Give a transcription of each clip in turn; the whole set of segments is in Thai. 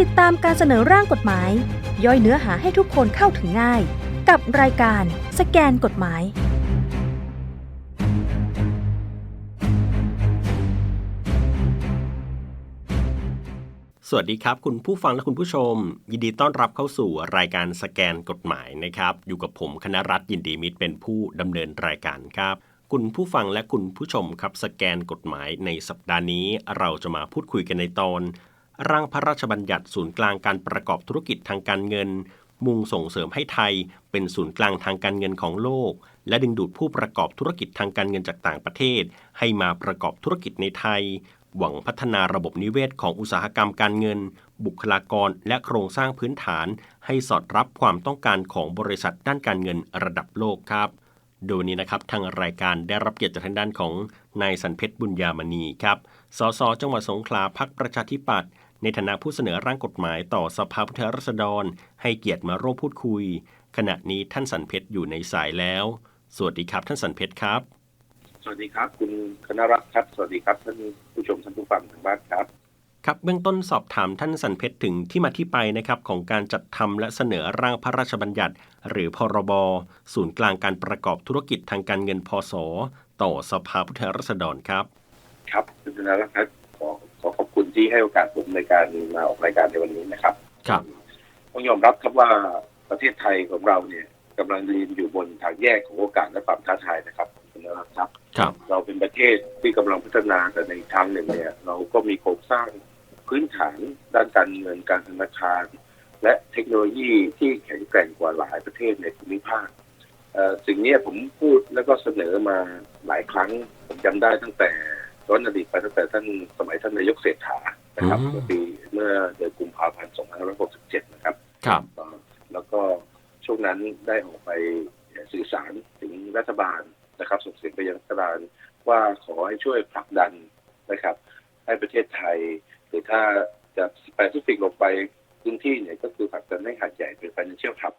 ติดตามการเสนอร่างกฎหมาย ย่อยเนื้อหาให้ทุกคนเข้าถึงง่าย กับรายการสแกนกฎหมาย สวัสดีครับ คุณผู้ฟังและคุณผู้ชม ยินดีต้อนรับเข้าสู่รายการสแกนกฎหมายนะครับ อยู่กับผมคณรัฐยินดีมิตรเป็นผู้ดำเนินรายการครับคุณผู้ฟังและคุณผู้ชมครับสแกนกฎหมายในสัปดาห์นี้ เราจะมาพูดคุยกันในตอน ร่างพระราชบัญญัติศูนย์กลางการประกอบธุรกิจทางการเงิน มุ่งส่งเสริมให้ไทย เป็นศูนย์กลางทางการเงินของโลก และดึงดูดผู้ประกอบธุรกิจทางการเงินจากต่างประเทศ ให้มาประกอบธุรกิจในไทย หวังพัฒนาระบบนิเวศของอุตสาหกรรมการเงิน บุคลากรและโครงสร้างพื้นฐาน ให้สอดรับความต้องการของบริษัทด้านการเงินระดับโลกครับ โดยนนี้นะครับทางรายการได้รับเกียรติจากทางด้านของนายสันเพชรบุญญามณีครับ สสจังหวัดสงขลาพักประชาธิปัตย์ ในฐานะผู้เสนอร่างกฎหมายต่อสภาผู้แทนราษฎร ให้เกียรติมาร่วมพูดคุย ขณะนี้ท่านสันเพชรอยู่ในสายแล้ว สวัสดีครับท่านสันเพชรครับ สวัสดีครับ คุณคณรัตน์ครับ สวัสดีครับท่านผู้ชมท่านผู้ฟังทางบ้านครับ ครับเบื้องต้นสอบถามท่านสันเพชรถึงที่มาที่ไปนะครับของการจัดทำและเสนอร่างพระราชบัญญัติ หรือพรบศูนย์กลางการประกอบธุรกิจทางการเงินพศต่อสภาผู้แทนราษฎรครับ ครับคุณคณรัตน์ครับขอขอขอบคุณ ที่ให้โอกาสผมในการมาออกรายการในวันนี้นะครับครับต้องยอมรับครับว่าประเทศไทยของเราเนี่ยกำลังยืนอยู่บนทางแยกของโอกาสและความท้าทายนะครับคุณคณรัตน์ครับครับ เราเป็นประเทศที่กำลังพัฒนาแต่ในทางหนึ่งเนี่ยเราก็มีโครงสร้างพื้นฐานด้านการเงินการธนาคาร และเทคโนโลยีที่แข็งแกร่งกว่าหลายประเทศในภูมิภาคเอ่อสิ่งเนี้ยผมพูดแล้วก็เสนอมาหลายครั้งผมจำได้ตั้งแต่ ย้อนอดีตไปตั้งแต่ท่านสมัยท่านนายกเศรษฐานะครับอืมเมื่อปีเมื่อเดือนกุมภาพันธ์2567 นะครับครับแล้วก็ช่วงนั้นได้ออกไปสื่อสารถึงรัฐบาลนะครับส่งเสียงไปยังรัฐบาลว่าขอให้ช่วยผลักดันนะครับ ให้ประเทศไทย หรือถ้าจะแปซิฟิกลงไปพื้นที่เนี่ยก็คือผลักดันให้หาดใหญ่เป็น financial hub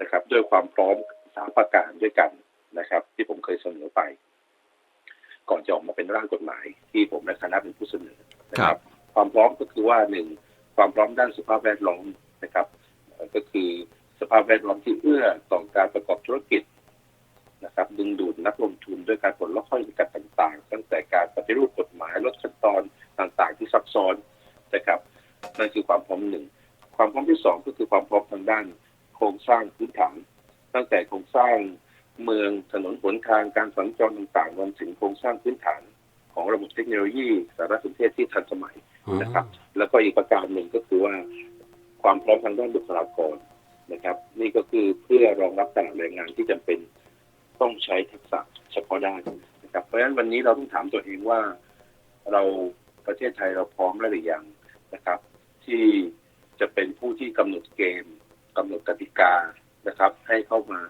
นะครับ ด้วยความพร้อมสามประการด้วยกันนะครับ ที่ผมเคยเสนอไป ก่อนจะออกมาเป็นร่างกฎหมาย ที่ผมและคณะเป็นผู้เสนอนะคครัรับบความพร้อมก็คือว่าหนึ่งความพร้อมด้านสภาพแวดล้อมนะครับเอ่อก็คือสภาพแวดล้อมที่เอื้อต่อการประกอบธุรกิจนะครับ ดึงดูดนักลงทุนด้วยการปลดล็อกข้อจำกัดต่างๆ ตั้งแต่การปฏิรูปกฎหมายลดขั้นตอนต่างๆ ที่ซับซ้อนนะครับนั่นคือความพร้อมหนึ่งความพร้อมที่สองก็คือความพร้อมทางด้าน โครงสร้างพื้นฐานตั้งแต่โครงสร้าง เมืองถนนหนทางการสัญจรต่างๆรวมถึงโครงสร้างพื้นฐานของระบบเทคโนโลยีสารสนเทศที่ทันสมัยนะครับ แล้วก็อีกประการหนึ่งก็คือว่าความพร้อมทางด้านบุคลากรนะครับ นี่ก็คือเพื่อรองรับตลาดแรงงานที่จำเป็นต้องใช้ทักษะเฉพาะด้านนะครับ เพราะฉะนั้นวันนี้เราต้องถามตัวเองว่าเราประเทศไทยเราพร้อมแล้วหรือยังนะครับ ที่จะเป็นผู้ที่กำหนดเกมกำหนดกติกานะครับ ให้เข้ามา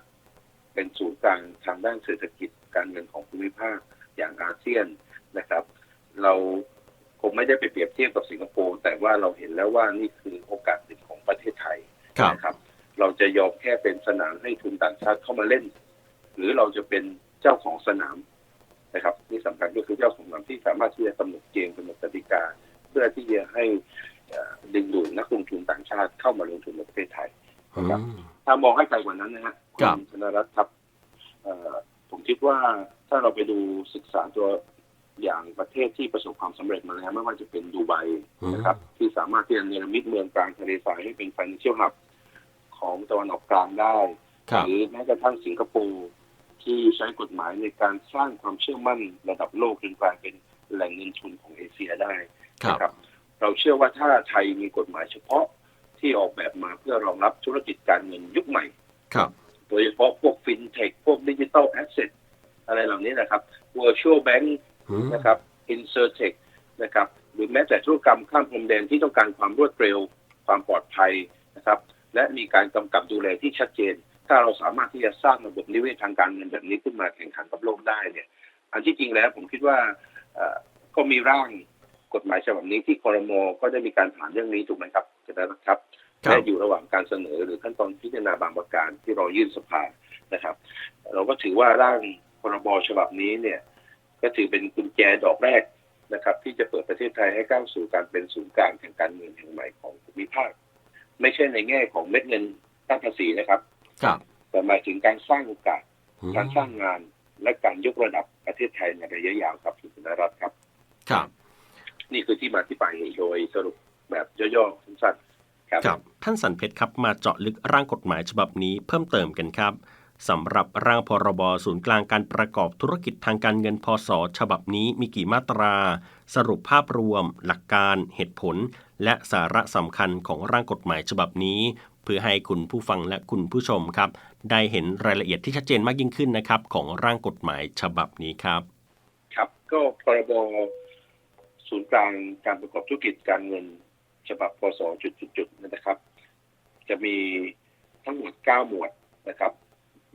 เป็นศูนย์กลางทางด้านเศรษฐกิจการเงินของภูมิภาคอย่างอาเซียนนะครับ เราคงไม่ได้ไปเปรียบเทียบกับสิงคโปร์แต่ว่าเราเห็นแล้วว่านี่คือโอกาสหนึ่งของประเทศไทยครับนะครับ เราจะยอมแค่เป็นสนามให้ทุนต่างชาติเข้ามาเล่น หรือเราจะเป็นเจ้าของสนามนะครับที่สำคัญก็คือเจ้าของสนามที่สามารถที่จะกำหนดเกมกำหนดกติกา เพื่อที่จะให้เอ่อดึงดูดนักลงทุนต่างชาติเข้ามาลงทุนในประเทศไทยอืมถ้ามองให้ไกลกว่านั้นนะฮะ ครับณธนรัตน์ครับเอ่อผมคิดว่าถ้าเราไปดูศึกษาตัวอย่างประเทศที่ประสบความสำเร็จมาแล้วไม่ว่าจะเป็นดูไบนะครับที่สามารถที่จะเนรมิตเมืองกลางทะเลทรายให้เป็น financial hub ของตะวันออกกลางได้ครับหรือแม้กระทั่งสิงคโปร์ที่ใช้กฎหมายในการสร้างความเชื่อมั่นระดับโลกจนกลายเป็นแหล่งเงินทุนของเอเชียได้ครับนะครับ เราเชื่อว่าถ้าไทยมีกฎหมายเฉพาะที่ออกแบบมาเพื่อรองรับธุรกิจการเงินยุคใหม่ครับ โดยเฉพาะพวกฟินเทคพวกดิจิ t a ลแอสเซทอะไรเหล่านี้นะครับ virtual bank อืมนะครับ insurtech นะครับหรือแม้แต่ธุรกรรมข้ามพรมแดนที่ต้องการความรวดเร็ว ความปลอดภัยนะครับ และมีการกำกับดูแลที่ชัดเจน ถ้าเราสามารถที่จะสร้างระบบนิเวศทางการเงินแบบนี้ขึ้นมาแข่งขันกับโลกได้เนี่ย อันที่จริงแล้วผมคิดว่าเอ่อก็มีร่างกฎหมายฉบับนี้ที่คอรมอก็ได้มีการผ่านเรื่องนี้ถูกไหมครับจะได้นะครับครับ และอยู่ระหว่างการเสนอหรือขั้นตอนพิจารณาบางประการที่รอยื่นสภานะครับ เราก็ถือว่าร่างพรบฉบับนี้เนี่ย ก็ถือเป็นกุญแจดอกแรกนะครับ ที่จะเปิดประเทศไทยให้ก้าวสู่การเป็นศูนย์กลางทางการเงินแห่งใหม่ของภูมิภาค ไม่ใช่ในแง่ของเม็ดเงินตั้งภาษีนะครับครับแต่หมายถึงการสร้างโอกาสอืมการสร้างงานและการยกระดับประเทศไทยในระยะยาวครับคุณธนรัตน์ครับ ครับ นี่คือที่มาที่ไปโดยสรุปแบบย่อๆสั้นๆ ครับครับท่านสันเพชรครับมาเจาะลึกร่างกฎหมายฉบับนี้เพิ่มเติมกันครับสำหรับร่างพรบศูนย์กลางการประกอบธุรกิจทางการเงินพศฉบับนี้มีกี่มาตรา สรุปภาพรวม หลักการเหตุผล และสาระสำคัญของร่างกฎหมายฉบับนี้ เพื่อให้คุณผู้ฟังและคุณผู้ชมครับ ได้เห็นรายละเอียดที่ชัดเจนมากยิ่งขึ้นนะครับ ของร่างกฎหมายฉบับนี้ครับ ครับก็พรบศูนย์กลางการประกอบธุรกิจการเงิน ฉบับพศจุดๆๆนะครับ จะมีทั้งหมด 9 หมวดนะครับ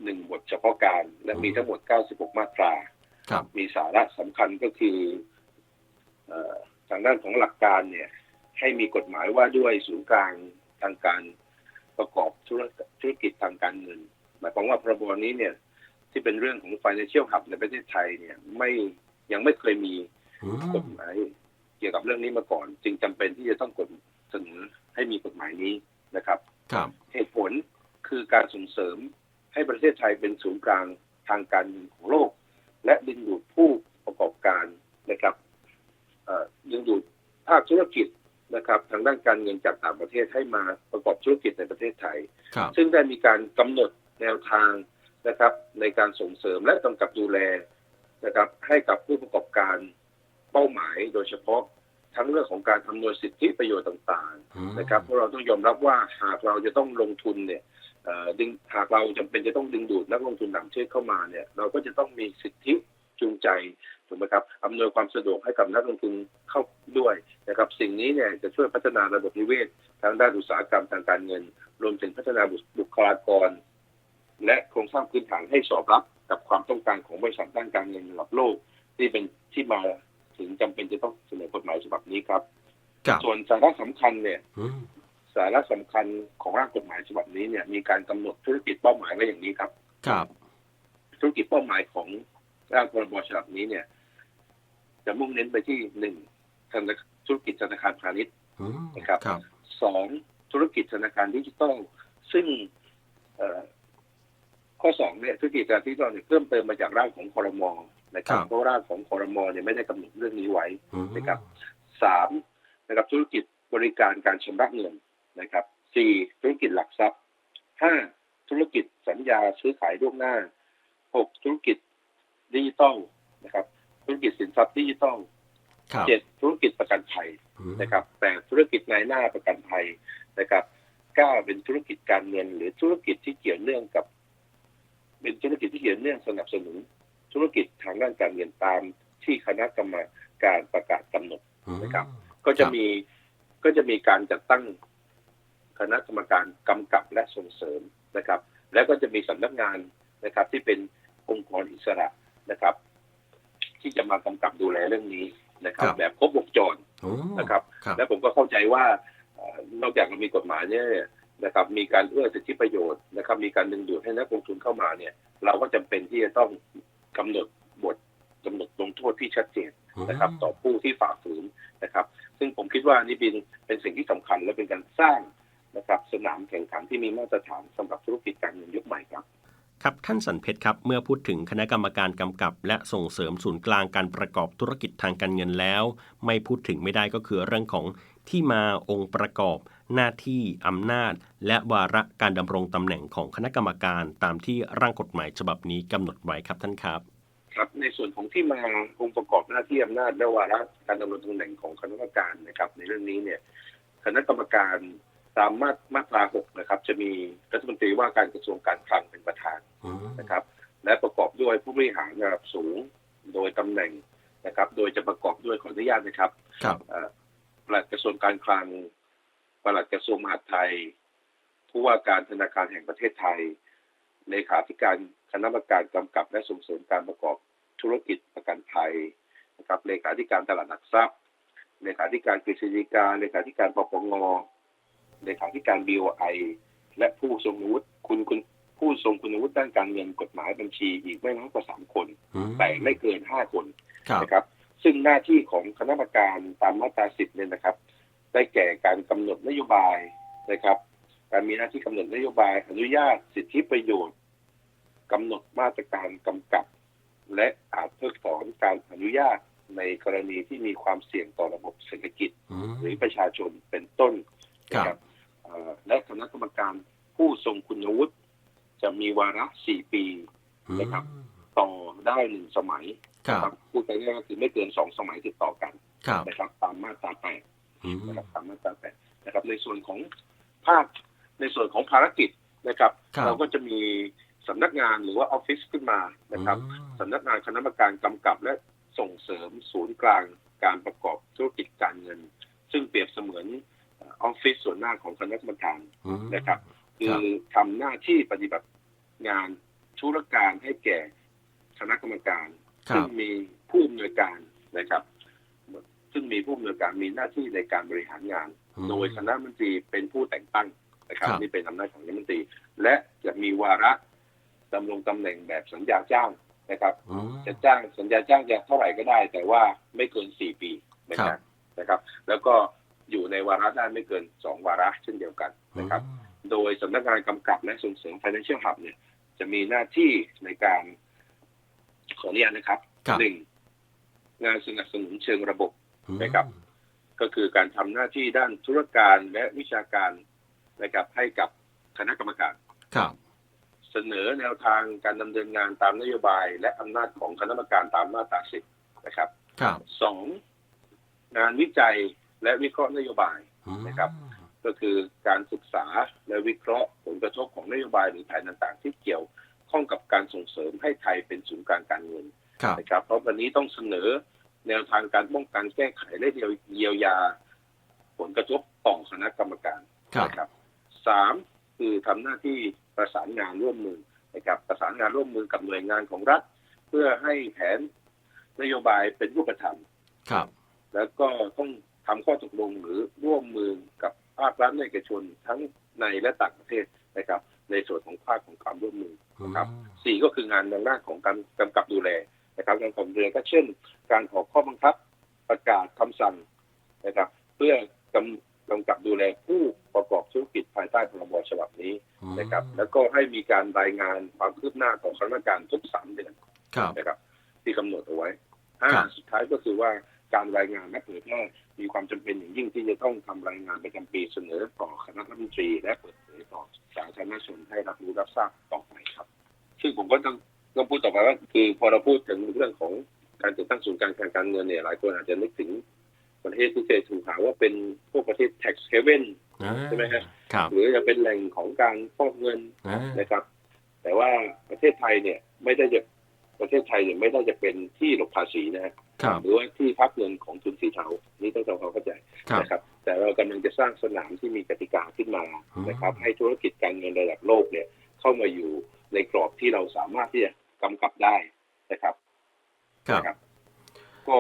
หนึ่งหมวดเฉพาะการ และมีทั้งหมด 96 มาตราครับมีสาระสำคัญก็คือเออทางด้านของหลักการเนี่ย ให้มีกฎหมายว่าด้วยศูนย์กลางทางการประกอบธุรธุรกิจทางการเงิน หมายความว่าพรบนี้เนี่ย ที่เป็นเรื่องของ financial hub ในประเทศไทยเนี่ยไม่ยังไม่เคยมีอืกมฎหมาย เกี่ยวกับเรื่องนี้มาก่อน จึงจำเป็นที่จะต้องกฎเสนอให้มีกฎหมายนี้นะครับครับเหตุผลคือการส่งเสริมให้ประเทศไทยเป็นศูนย์กลางทางการเงินของโลก และดึงดูดผู้ประกอบการนะครับเอ่อดึงดูดภาคธุรกิจนะครับ ทางด้านการเงินจากต่างประเทศให้มาประกอบธุรกิจในประเทศไทยครับซึ่งได้มีการกำหนดแนวทางนะครับ ในการส่งเสริมและกำกับดูแลนะครับ ให้กับผู้ประกอบการเป้าหมายโดยเฉพาะ ทั้งเรื่องของการอำนวยสิทธิประโยชน์ต่างอืมๆนะครับเพราะเราต้องยอมรับว่าหากเราจะต้องลงทุนเนี่ยเอ่อดึงหากเราจำเป็นจะต้องดึงดูดนักลงทุนต่างประเทศเข้ามาเนี่ยเราก็จะต้องมีสิทธิจูงใจถูกไหมครับอำนวยความสะดวกให้กับนักลงทุนเข้าด้วยนะครับสิ่งนี้เนี่ยจะช่วยพัฒนาระบบนิเวศ ทางด้านอุตสาหกรรมทางการเงิน รวมถึงพัฒนาบุคลากร และโครงสร้างพื้นฐานให้สอดรับกับความต้องการของบริษัทด้านการเงินระดับโลกที่เป็นที่มา ถึงจำเป็นจะต้องเสนอกฎหมายฉบับนี้ครับครับส่วนสาระสำคัญเนี่ยอืมสาระสำคัญของร่างกฎหมายฉบับนี้เนี่ยมีการกำหนดธุรกิจเป้าหมายไว้อย่างนี้ครับ ครับ ธุรกิจเป้าหมายของร่างพรบฉบับนี้เนี่ย จะมุ่งเน้นไปที่หนึ่งธนาธุรกิจธนาคารพาณิชย์อืมนะครับครับสองธุรกิจธนาคารดิจิทัลซึ่งเอ่อข้อสองเนี่ยธุรกิจการดิจิทัลเนี่ยเพิ่มเติมมาจากร่างของคอรมอ นะครับครับเพราะร่างของคอรมอเนี่ยไม่ได้กำหนดเรื่องนี้ไว้อืมนะครับสามนะครับธุรกิจบริการการชำระเงินนะครับสี่ธุรกิจหลักทรัพย์ห้าธุรกิจสัญญาซื้อขายล่วงหน้าหกธุรกิจดิจิทัลนะครับ ธุรกิจสินทรัพย์ดิจิทัลครับเจ็ดธุรกิจประกันภัยอืมนะครับแปดธุรกิจนายหน้าประกันภัยนะครับเก้าเป็นธุรกิจการเงิน หรือธุรกิจที่เกี่ยวเนื่องกับ เป็นธุรกิจที่เกี่ยวเนื่องสนับสนุน ธุรกิจทางด้านการเงินตามที่คณะกรรมการประกาศกำหนดนะครับ ก็จะมีก็จะมีการจัดตั้งคณะกรรมการกำกับและส่งเสริมนะครับ แล้วก็จะมีสำนักงานนะครับ ที่เป็นองค์กรอิสระนะครับ ที่จะมากำกับดูแลเรื่องนี้นะครับครับแบบครบวงจรโอ้นะครับครับ และผมก็เข้าใจว่าเอ่อนอกจากเรามีกฎหมายเนี่ยนะครับ มีการเอื้อสิทธิประโยชน์นะครับ มีการดึงดูดให้นักลงทุนเข้ามาเนี่ย เราก็จำเป็นที่จะต้อง กำหนดบทกำหนดลงโทษที่ชัดเจนนะครับ ต่อผู้ที่ฝ่าฝืนนะครับ ซึ่งผมคิดว่านี่เป็นเป็นสิ่งที่สำคัญและเป็นการสร้างนะครับ สนามแข่งขันที่มีมาตรฐานสำหรับธุรกิจการเงินยุคใหม่ครับครับท่านสันเพชรครับเมื่อพูดถึงคณะกรรมการกำกับ และส่งเสริมศูนย์กลางการประกอบธุรกิจทางการเงินแล้ว ไม่พูดถึงไม่ได้ก็คือเรื่องของที่มาองค์ประกอบ หน้าที่อำนาจ และวาระการดำรงตำแหน่งของคณะกรรมการตามที่ร่างกฎหมายฉบับนี้กำหนดไว้ครับท่านครับ ครับในส่วนของที่มาองค์ประกอบหน้าที่อำนาจและวาระการดำรงตำแหน่งของคณะกรรมการนะครับ ในเรื่องนี้เนี่ยคณะกรรมการตามมาตมาตราหกนะครับ จะมีรัฐมนตรีว่าการกระทรวงการคลังเป็นประธานอืมนะครับ และประกอบด้วยผู้บริหารระดับสูงโดยตำแหน่งนะครับ โดยจะประกอบด้วยขออนุญาตนะครับครับเอ่อปลัดกระทรวงการคลัง ปลัดกระทรวงมหาดไทย ผู้ว่าการธนาคารแห่งประเทศไทย เลขาธิการคณะกรรมการกำกับและส่งเสริมการประกอบธุรกิจประกันภัยนะครับ เลขาธิการตลาดหลักทรัพย์ เลขาธิการกฤษฎีกา เลขาธิการปปง เลขาธิการ BOI และผู้ทรงวุฒิคุณคุณผู้ทรงคุณวุฒิด้านการเงินกฎหมายบัญชีอีกไม่น้อยกว่าสามคนอืมแต่ไม่เกินห้าคนครับนะครับ ซึ่งหน้าที่ของคณะกรรมการตามมาตราสิบเนี่ยนะครับ ได้แก่การกำหนดนโยบายนะครับ การมีหน้าที่กำหนดนโยบายอนุญาตสิทธิประโยชน์กำหนดมาตรการกำกับ และอาจเพิกถอนการอนุญาตในกรณีที่มีความเสี่ยงต่อระบบเศรษฐกิจอืมหรือประชาชนเป็นต้นนะคครัรับบเอ่อและคณะกรรมการผู้ทรงคุณวุฒิจะมีวาระสี่ปีนะครับ ต่อได้หนึ่งสมัยครับนะครับพูดง่ายๆก็คือไม่เกินสองสมัยติดต่อกันครับนะครับ ตามมาตราแปดอืม นะครับตามมาตราแปดนะครับ ในส่วนของภาคในส่วนของภารกิจนะครับ ครับ เราก็จะมีสำนักงานหรือว่าออฟฟิศขึ้นมานะครับ สำนักงานคณะกรรมการกำกับและส่งเสริมศูนย์กลางการประกอบธุรกิจการเงิน ซึ่งเปรียบเสมือนเออออฟฟิศส่วนหน้าของคณะกรรมการ อืม นะครับ คืครัอบทำหน้าที่ปฏิบัติงานธุรการให้แก่คณะกรรมการครัซึ่งบ มีผู้อำนวยการนะครับซึ่ง มีผู้อำนวยการมีหน้าที่ในการบริหารงานอืมโดยคณะรัฐมนตรีเป็นผู้แต่งตั้งนะครับครับนี่เป็นอำนาจของรัฐมนตรี และจะมีวาระดำรงตำแหน่งแบบสัญญาจ้างนะครับอืมจะจ้างสัญญาจ้างจะเท่าไหร่ก็ได้ แต่ว่าไม่เกินสี่ปีนะคครัรับบนะครับ แล้วก็อยู่ในวาระได้ไม่เกินสองวาระเช่นเดียวกันนะครับ โดยสำนักงานกำกับและส่งเสริม Financial Hub เนี่ย จะมีหน้าที่ในการขออนุญาตนะครับครับหนึ่งงานสนับสนุนเชิงระบบอืม นะครับ ก็คือการทำหน้าที่ด้านธุรการและวิชาการนะครับให้กับคณะกรรมการครับเสนอแนวทางการดำเนินงานตามนโยบาย และอำนาจของคณะกรรมการตามมาตราสิบนะครับครับสองงานวิจัยและวิเคราะห์นโยบายอืมนะครับ ก็คือการศึกษาและวิเคราะห์ผลกระทบของนโยบายหรือแผนต่างๆ ที่เกี่ยวข้องกับการส่งเสริมให้ไทยเป็นศูนย์กลางการเงินครับนะครับ เพราะวันนี้ต้องเสนอ แนวทางการป้องกันแก้ไขและเยียวยา ผลกระทบต่อคณะกรรมการครับนะครับสามคือทำหน้าที่ประสานงานร่วมมือนะครับประสานงานร่วมมือกับหน่วยงานของรัฐ เพื่อให้แผนนโยบายเป็นรูปธรรมครับ แล้วก็ต้องทำข้อตกลงหรือร่วมมือกับภาครัฐและเอกชนทั้งในและต่างประเทศนะครับ ในส่วนของภาคของความร่วมมือครับสี่ก็คืองานในด้านของการกำกับดูแล นะครับการกำกับดูแลก็เช่น การออกข้อบังคับประกาศคำสั่งนะครับ เพื่อกำกำกับดูแลผู้ประกอบธุรกิจภายใต้พรบฉบับนี้อืมนะครับ แล้วก็ให้มีการรายงานความคืบหน้าต่อคณะกรรมการทุกสามเดือนครับนะครับ ที่กำหนดเอาไว้ห้าครับสุดท้ายก็คือว่าการรายงานและเผยแพร่มีความจำเป็นอย่างยิ่งที่จะต้องทำรายงานประจำปีเสนอต่อคณะรัฐมนตรีและเปิดเผยต่อสาธารณชนให้รับรู้รับทราบต่อไปครับ ซึ่งผมก็ต้อง ต้องพูดต่อไปว่าคือพอเราพูดถึงเรื่องของการจัดตั้งศูนย์กลางการการเงินเนี่ยหลายคนอาจจะนึกถึงประเทศที่เคยถูกหาว่าเป็นพวกประเทศ tax haven อ่าใช่ไหมฮะครับหรือจะเป็นแหล่งของการฟอกเงินอ่านะครับ แต่ว่าประเทศไทยเนี่ยไม่ได้จะประเทศไทยเนี่ยไม่ได้จะเป็นที่หลบภาษีนะฮะครับหรือว่าที่พักเงินของทุนสีเทานี่ต้องทำความเข้าใจครับนะครับ แต่เรากำลังจะสร้างสนามที่มีกติกาขึ้นมาอืมนะครับ ให้ธุรกิจการเงินระดับโลกเนี่ยเข้ามาอยู่ในกรอบที่เราสามารถที่จะ กำกับได้นะครับครับนะครับ ก็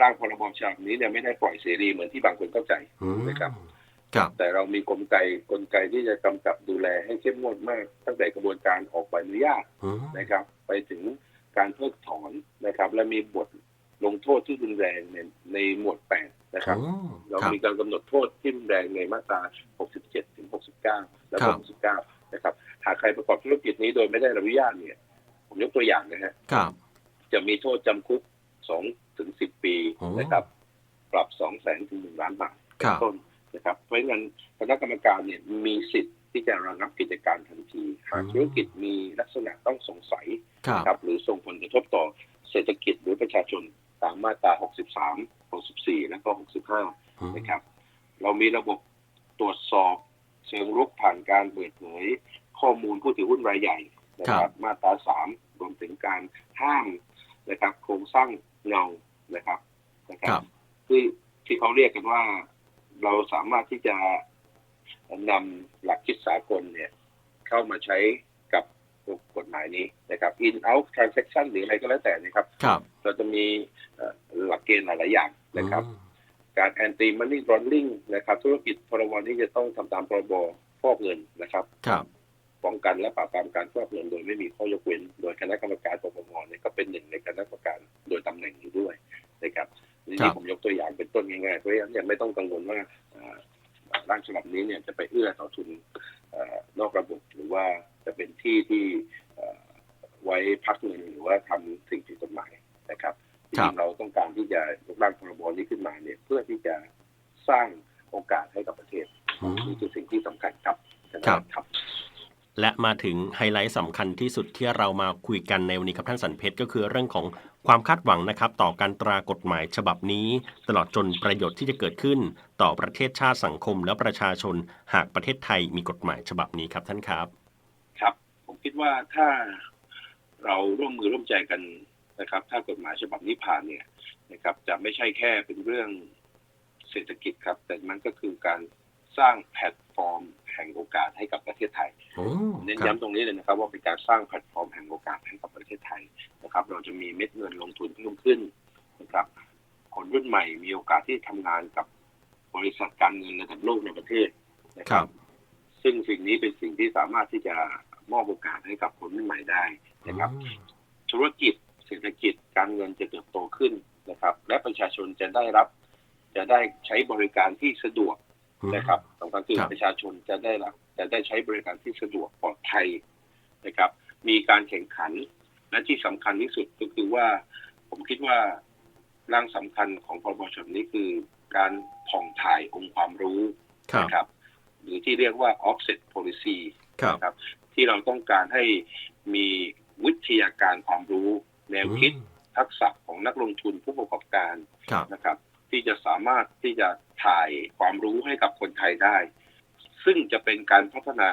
ร่างพรบฉบับนี้เนี่ยไม่ได้ปล่อยเสรีเหมือนที่บางคนเข้าใจอืมนะครับครับแต่เรามีกลไกกลไกที่จะกำกับดูแลให้เข้มงวดมากตั้งแต่กระบวนการออกใบอนุญาตอืมนะครับ ไปถึงการเพิกถอนนะครับ และมีบทลงโทษที่รุนแรงในในหมวดแปดนะครับอืมเราครับมีการกำหนดโทษที่รุนแรงในมาตรา 67 ถึง 69 และครับ69 นะครับ หากใครประกอบธุรกิจนี้โดยไม่ได้รับอนุญาตเนี่ย ผมยกตัวอย่างนะฮะครับจะมีโทษจำคุก2ถึง10ปีโอ้นะครับ ปรับ2แสนถึง1ล้านบาทครัเป็นบต้นนะครับ เพราะฉะนั้นคณะกรรมการเนี่ยมีสิทธิ์ที่จะระงับกิจการทันทีหากธุรกิจมีลักษณะต้องสงสัยครับครับหรือส่งผลกระทบต่อเศรษฐกิจหรือประชาชนตามมาตรา 63 64 และก็ 65อืมนะครับ เรามีระบบตรวจสอบเชิงรุกผ่านการเปิดเผยข้อมูลผู้ถือหุ้นรายใหญ่ นะครับมาตรา3รวมถึงการห้ามนะครับ โครงสร้างเงานะครับนะคครัรับบที่ที่เขาเรียกกันว่าเราสามารถที่จะนำหลักคิดสากลเนี่ย เข้ามาใช้กับกฎหมายนี้นะครับ in out transaction หรืออะไรก็แล้วแต่นะครับครับเราจะมีเอ่อหลักเกณฑ์หลาย ๆ อย่างนะครับอืมการ anti money laundering นะครับ ธุรกิจพรบนี้จะต้องทำตามพรบฟอกเงินนะครับครับ ป้องกันและปราบปรามการฟอกเงินโดยไม่มีข้อยกเว้น โดยคณะกรรมการปปงเนี่ยก็เป็นหนึ่งในคณะกรรมการโดยตำแหน่งอยู่ด้วยนะครับครันี่บผมยกตัวอย่างเป็นต้นง่ายๆเพราะฉะนั้นยังไม่ต้องกังวลว่าอ่าร่างฉบับนี้เนี่ยจะไปเอื้อต่อทุนเอ่อนอกระบบหรือว่าจะเป็นที่ที่เอ่อไว้พักเงินหรือว่าทำสิ่งผิดกฎหมายนะครับจครับริงๆเรา และมาถึงไฮไลท์สำคัญที่สุดที่เรามาคุยกันในวันนี้ครับท่านสันเพชรก็คือเรื่องของความคาดหวังนะครับต่อการตรากฎหมายฉบับนี้ ตลอดจนประโยชน์ที่จะเกิดขึ้น ต่อประเทศชาติสังคมและประชาชน หากประเทศไทยมีกฎหมายฉบับนี้ครับท่านครับ ครับ ผมคิดว่าถ้าเราร่วมมือร่วมใจกันนะครับ ถ้ากฎหมายฉบับนี้ผ่านเนี่ยนะครับ จะไม่ใช่แค่เป็นเรื่องเศรษฐกิจครับ แต่มันก็คือการสร้างแพลตฟอร์ม ห่งโอกาสให้กับประเทศไทยโอ้เน้นครับย้ำตรงนี้เลยนะครับ ว่าเป็นการสร้างแพลตฟอร์มแห่งโอกาสให้กับประเทศไทยนะครับ เราจะมีเม็ดเงินลงทุนเพิ่มขึ้นนะครับ คนรุ่นใหม่มีโอกาสที่ทำงานกับบริษัทการเงินระดับโลกในประเทศนะคครัรับบซึ่งสิ่งนี้เป็นสิ่งที่สามารถที่จะมอบโอกาสให้กับคนรุ่นใหม่ได้นะครับ ธุรกิจเศรษฐกิจการเงินจะเติบโตขึ้นนะครับ และประชาชนจะได้รับ จะได้ใช้บริการที่สะดวกอืม นะครับสำคัญคือครับประชาชนจะได้รับจะได้ใช้บริการที่สะดวกปลอดภัยนะครับ มีการแข่งขันและที่สำคัญที่สุดก็คือว่า ผมคิดว่าร่างสำคัญของพรบฉบับนี้คือการผ่องถ่ายองค์ความรู้ครับนะครับ หรือที่เรียกว่า offset policy ครับนะครับ ที่เราต้องการให้มีวิทยาการความรู้ แนวคิดทักษะของนักลงทุนผู้ประกอบการครับนะครับ ที่จะสามารถที่จะถ่ายความรู้ให้กับคนไทยได้ ซึ่งจะเป็นการพัฒนา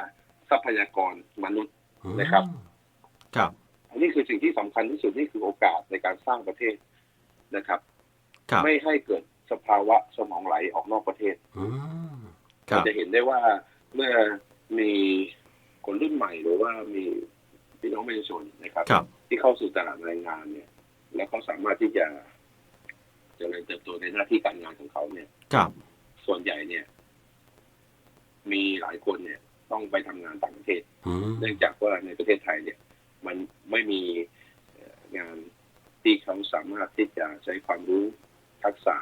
ทรัพยากรมนุษย์นะครับ ครับอันนี้คือสิ่งที่สำคัญที่สุดนี่คือโอกาสในการสร้างประเทศนะครับครับไม่ให้เกิดสภาวะสมองไหลออกนอกประเทศอืมคเรารับจะเห็นได้ว่าเมื่อมีคนรุ่นใหม่หรือว่ามีพี่น้องประชาชนนะครับครับที่เข้าสู่ตลาดแรงงานเนี่ย แล้วเขาสามารถที่จะ เจริญเติบโตในหน้าที่การงานของเขาเนี่ยครับส่วนใหญ่เนี่ย มีหลายคนเนี่ย ต้องไปทำงานต่างประเทศอืมเนื่องจากว่าในประเทศไทยเนี่ย มันไม่มีเอ่องานที่เขาสามารถที่จะใช้ความรู้ทักษะ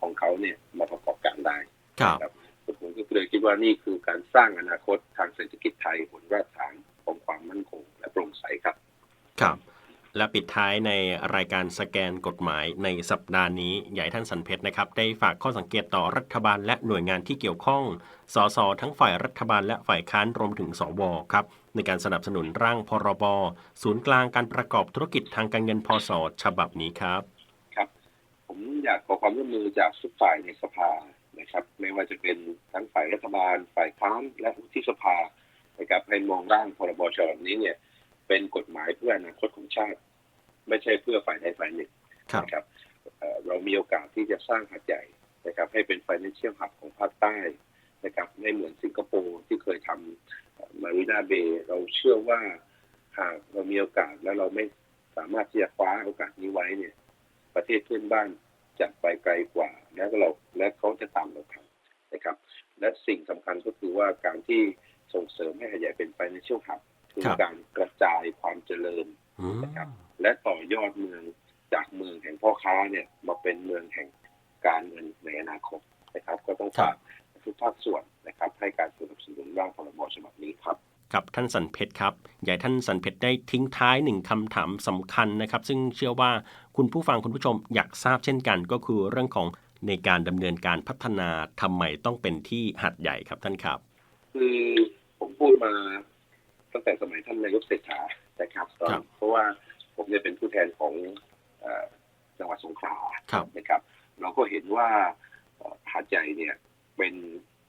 ของเขาเนี่ยมาประกอบการได้ครับผมก็เลยคิดว่านี่คือการสร้างอนาคตทางเศรษฐกิจไทยบนรากฐานของความมั่นคงและโปร่งใสครับ ครับ และปิดท้ายในรายการสแกนกฎหมายในสัปดาห์นี้ใหญ่ท่านสันเพชรนะครับ ได้ฝากข้อสังเกตต่อรัฐบาลและหน่วยงานที่เกี่ยวข้อง สสทั้งฝ่ายรัฐบาลและฝ่ายค้านรวมถึงสวครับในการสนับสนุนร่างพรบศูนย์กลางการประกอบธุรกิจทางการเงินพศฉบับนี้ครับ ครับ ผมอยากขอความร่วมมือจากทุกฝ่ายในสภานะครับ ไม่ว่าจะเป็นทั้งฝ่ายรัฐบาล ฝ่ายค้านและวุฒิสภานะครับให้มองร่างพรบฉบับนี้เนี่ย เป็นกฎหมายเพื่ออนาคตของชาติ ไม่ใช่เพื่อฝ่ายใดฝ่ายหนึ่งครับนะครับเอ่อเรามีโอกาสที่จะสร้างหัดใหญ่นะครับ ให้เป็น financial hub ของภาคใต้นะครับไม่เหมือนสิงคโปร์ที่เคยทำมารีนาเบย์เราเชื่อว่าหากเรามีโอกาสและเราไม่สามารถที่จะคว้าโอกาสนี้ไว้เนี่ย ประเทศเพื่อนบ้านจะไปไกลกว่า แล้วก็เราและเขาจะตามเราทันนะครับ และสิ่งสำคัญก็คือว่าการที่ส่งเสริมให้หัดใหญ่เป็น financial hub คือครับการกระจายความเจริญอืมนะครับ และต่อยอดเมืองจากเมืองแห่งพ่อค้าเนี่ยมาเป็นเมืองแห่งการเงินในอนาคตนะครับ ก็ต้องฝากทุกภาคส่วนนะครับ ให้การสนับสนุนร่างพรบฉบับนี้ครับครับท่านสันเพชรครับอยากให้ท่านสันเพชรได้ทิ้งท้ายหนึ่งคำถามสำคัญนะครับ ซึ่งเชื่อว่าคุณผู้ฟังคุณผู้ชมอยากทราบเช่นกัน ก็คือเรื่องของในการดำเนินการพัฒนาทำไมต้องเป็นที่หัดใหญ่ครับท่านครับ คือผมพูดมา ตั้งแต่สมัยท่านนายกเศรษฐานะครับตอนครับเพราะว่าผมเนี่ยเป็นผู้แทนของเออจังหวัดสงขลาครับนะครับ เราก็เห็นว่าเอ่อหาดใหญ่เนี่ยเป็น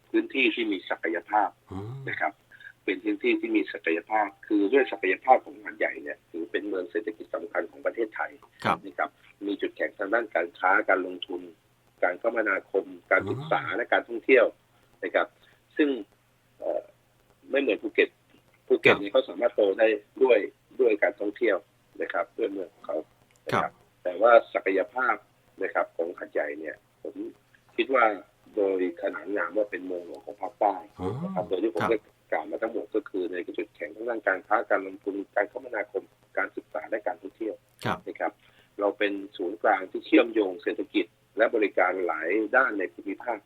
พื้นที่ที่มีศักยภาพอืมนะครับ เป็นพื้นที่ที่มีศักยภาพ คือด้วยศักยภาพของหาดใหญ่เนี่ยถือเป็นเมืองเศรษฐกิจสำคัญของประเทศไทยครับนะครับ มีจุดแข็งทางด้านการค้าการลงทุน การคมนาคม การศึกษาและการท่องเที่ยวนะครับ ซึ่งเอ่อไม่เหมือนภูเก็ต ภูเก็ตเนี่ยเขาสามารถโตได้ด้วยด้วยการท่องเที่ยวนะครับด้วยเมืองของเขานะคครัรับบแต่ว่าศักยภาพนะครับของหาดใหญ่เนี่ยผมคิดว่าโดยขนานนามว่าเป็นเมืองหลวงของภาคใต้อืมนะครับโดยที่ผมครับได้กล่าวมามาทั้งหมดก็คือในจุดแข็งทั้งด้านการค้าการลงทุนการคมนาคมการศึกษาและการท่องเที่ยวครับนะครับ เราเป็นศูนย์กลางที่เชื่อมโยงเศรษฐกิจและบริการหลายด้านในภูมิภาค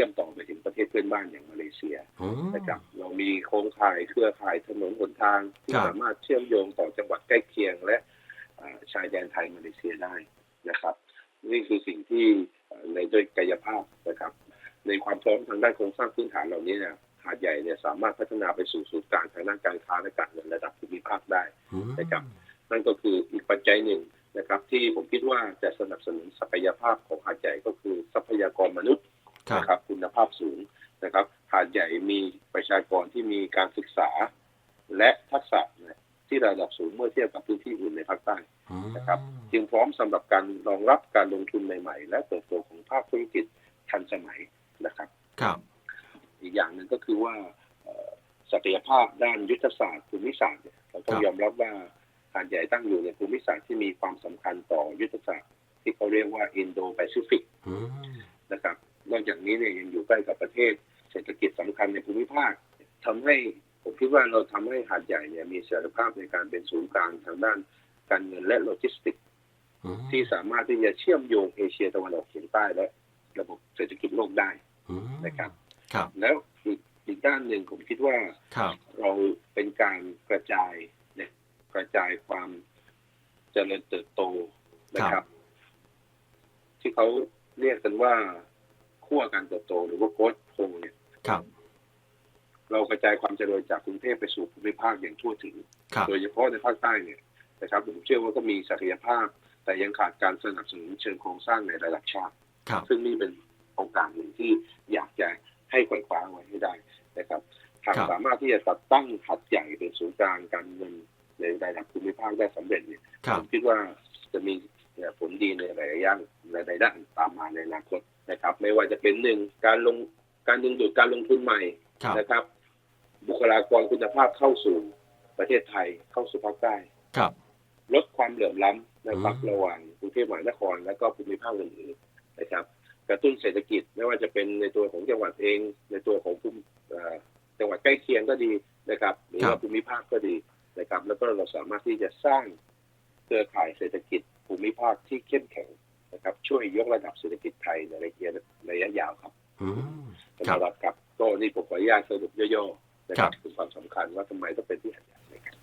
ชื่อมต่อไปถึงประเทศเพื่อนบ้านอย่างมาเลเซียอืมนะครับเรามีโครงข่ายเครือข่ายถนนหนทางที่ครับสามารถเชื่อมโยงต่อจังหวัดใกล้เคียง และอ่าชายแดนไทยมาเลเซียได้นะครับ นี่คือสิ่งที่เอ่อในด้วยกายภาพนะครับ ในความพร้อมทางด้านโครงสร้างพื้นฐานเหล่านี้เนี่ยหาดใหญ่เนี่ยสามารถพัฒนาไปสู่ศูนย์กลางทางด้านการค้าและการเงินระดับภูมิภาคได้อืมนะครับนั่นก็คืออีกปัจจัยหนึ่งนะครับ ที่ผมคิดว่าจะสนับสนุนศักยภาพของหาดใหญ่ก็คือทรัพยากรมนุษย์ครับ นะครับคุณภาพสูงนะครับหาดใหญ่มีประชากรที่มีการศึกษา และทักษะเนี่ยที่ระดับสูงเมื่อเทียบกับพื้นที่อื่นในภาคใต้อืมนะครับจึงพร้อมสำหรับการรองรับการลงทุนใหม่ ๆ และเติบโตของภาคธุรกิจทันสมัยนะครับครับ อีกอย่างหนึ่งก็คือว่าเอ่อศักยภาพด้านยุทธศาสตร์ภูมิศาสตร์เนี่ยเราต้องครับยอมรับว่าหาดใหญ่ตั้งอยู่ในภูมิศาสตร์ที่มีความสำคัญต่อยุทธศาสตร์ที่เขาเรียกว่าอินโดแปซิฟิกอืมนะครับ นอกจากนี้เนี่ยยังอยู่ใกล้กับประเทศเศรษฐกิจสำคัญในภูมิภาคทำให้ผมคิดว่าเราทำให้หาดใหญ่เนี่ยมีศักยภาพในการเป็นศูนย์กลางทางด้านการเงินและโลจิสติกส์อืมที่สามารถที่จะเชื่อมโยงเอเชียตะวันออกเฉียงใต้และระบบเศรษฐกิจโลกได้อืมนะครับครับ แล้วอีกอีกด้านหนึ่งผมคิดว่าครับเราเป็นการกระจายเนี่ยกระจายความเจริญเติบโตนะครับ ที่เขาเรียกกันว่า ขั้วการเติบโตหรือว่าโกดโพเนี่ยครับเรากระจายความเจริญจากกรุงเทพไปสู่ภูมิภาคอย่างทั่วถึงครับโดยเฉพาะในภาคใต้เนี่ยนะครับผมเชื่อว่าก็มีศักยภาพ แต่ยังขาดการสนับสนุนเชิงโครงสร้างในระดับชาติครับซึ่งนี่เป็นโอกาสหนึ่งที่อยากจะให้ไขว่คว้าไว้ให้ได้นะครับหากครับสามารถที่จะจัดตั้งหัดใหญ่เป็นศูนย์กลางการเงินในระดับภูมิภาคได้สำเร็จเนี่ยครัผบมคิดว่าจะมี ผลดีในหลายๆอย่างในหลายด้านตามมาในอนาคตนะครับ ไม่ว่าจะเป็นหนึ่งการลงการดึงดูดการลงทุนใหม่ครับนะครับ บุคลากรคุณภาพเข้าสู่ประเทศไทยเข้าสู่ภาคใต้ครับลดความเหลื่อมล้ำนะครับอืมระหว่างกรุงเทพมหานคร และก็ภูมิภาคอื่นๆนะครับ กระตุ้นเศรษฐกิจไม่ว่าจะเป็นในตัวของจังหวัดเอง ในตัวของภูมิเอ่อจังหวัดใกล้เคียงก็ดีนะครับ หรือว่าภูมิภาคก็ดีนะครับ แล้วก็เราสามารถที่จะสร้างเครือข่ายเศรษฐกิจ ภูมิภาคที่เข้มแข็งนะครับ ช่วยยกระดับเศรษฐกิจไทยในระยะระยะยาวครับอืมท่านครับรับครับก็นี่ผมขออนุญาตสรุปย่อๆนะคครัรับบถึงความสำคัญว่าทำไมต้องเป็นที่หัดใหญ่นะครับ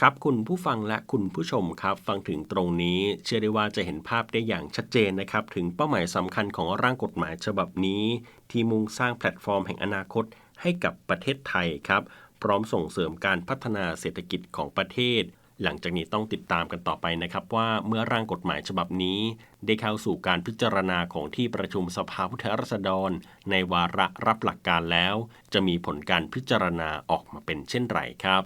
ครับคุณผู้ฟังและคุณผู้ชมครับ ฟังถึงตรงนี้เชื่อได้ว่าจะเห็นภาพได้อย่างชัดเจนนะครับ ถึงเป้าหมายสำคัญของร่างกฎหมายฉบับนี้ ที่มุ่งสร้างแพลตฟอร์มแห่งอนาคตให้กับประเทศไทยครับ พร้อมส่งเสริมการพัฒนาเศรษฐกิจของประเทศ หลังจากนี้ต้องติดตามกันต่อไปนะครับว่าเมื่อร่างกฎหมายฉบับนี้ ได้เข้าสู่การพิจารณาของที่ประชุมสภาผู้แทนราษฎร ในวาระรับหลักการแล้ว จะมีผลการพิจารณาออกมาเป็นเช่นไรครับ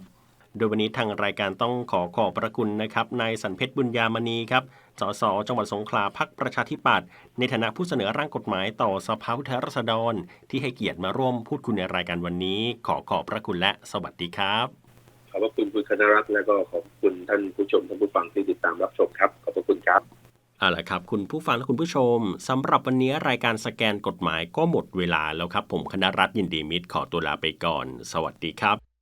โดยวันนี้ทางรายการต้องขอขอบพระคุณนะครับนายสันเพชรบุญญามณีครับสสจังหวัดสงขลาพักประชาธิปัตย์ในฐานะผู้เสนอร่างกฎหมายต่อสภาผู้แทนราษฎร ที่ให้เกียรติมาร่วมพูดคุยในรายการวันนี้ ขอขอบพระคุณและสวัสดีครับ ขอบพระคุณคุณคณรัตน์และก็ขอบคุณท่านผู้ชมท่านผู้ฟังที่ติดตามรับชมครับ ขอบพระคุณครับเอาละครับ คุณผู้ฟังและคุณผู้ชมสำหรับวันนี้รายการสแกนกฎหมายก็หมดเวลาแล้วครับ ผมคณรัตน์ยินดีมิตรขอตัวลาไปก่อน สวัสดีครับ